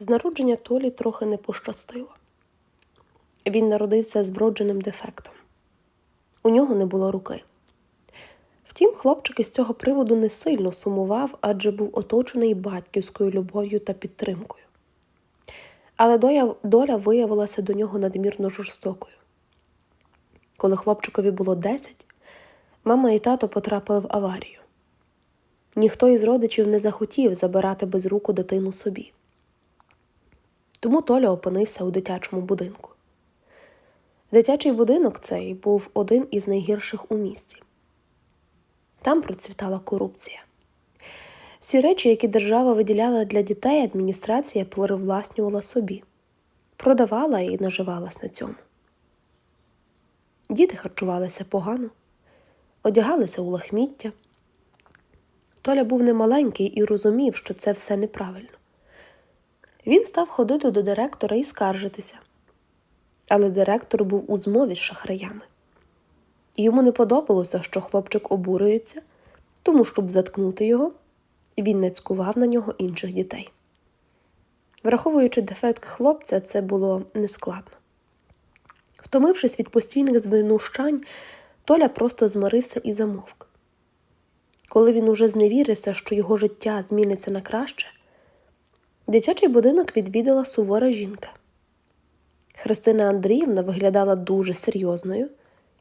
З народження Толі трохи не пощастило. Він народився з вродженим дефектом. У нього не було руки. Втім, хлопчик із цього приводу не сильно сумував, адже був оточений батьківською любов'ю та підтримкою. Але доля, виявилася до нього надмірно жорстокою. Коли хлопчикові було 10, мама і тато потрапили в аварію. Ніхто із родичів не захотів забирати без руку дитину собі. Тому Толя опинився у дитячому будинку. Дитячий будинок цей був один із найгірших у місті. Там процвітала корупція. Всі речі, які держава виділяла для дітей, адміністрація привласнювала собі, продавала і наживалась на цьому. Діти харчувалися погано, одягалися у лахміття. Толя був немаленький і розумів, що це все неправильно. Він став ходити до директора і скаржитися. Але директор був у змові з шахраями. Йому не подобалося, що хлопчик обурюється, тому, щоб заткнути його, він не цькував на нього інших дітей. Враховуючи дефект хлопця, це було нескладно. Втомившись від постійних звинущань, Толя просто змирився і замовк. Коли він уже зневірився, що його життя зміниться на краще, дитячий будинок відвідала сувора жінка. Христина Андріївна виглядала дуже серйозною,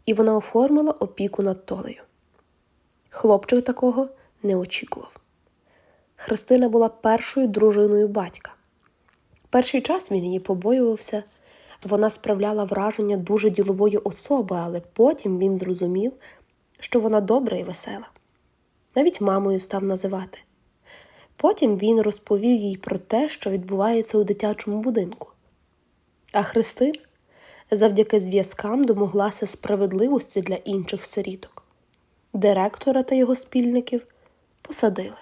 і вона оформила опіку над Толею. Хлопчик такого не очікував. Христина була першою дружиною батька. Перший час він її побоювався, вона справляла враження дуже ділової особи, але потім він зрозумів, що вона добра і весела. Навіть мамою став називати. Потім він розповів їй про те, що відбувається у дитячому будинку. А Христина завдяки зв'язкам домоглася справедливості для інших сиріток. Директора та його спільників посадили.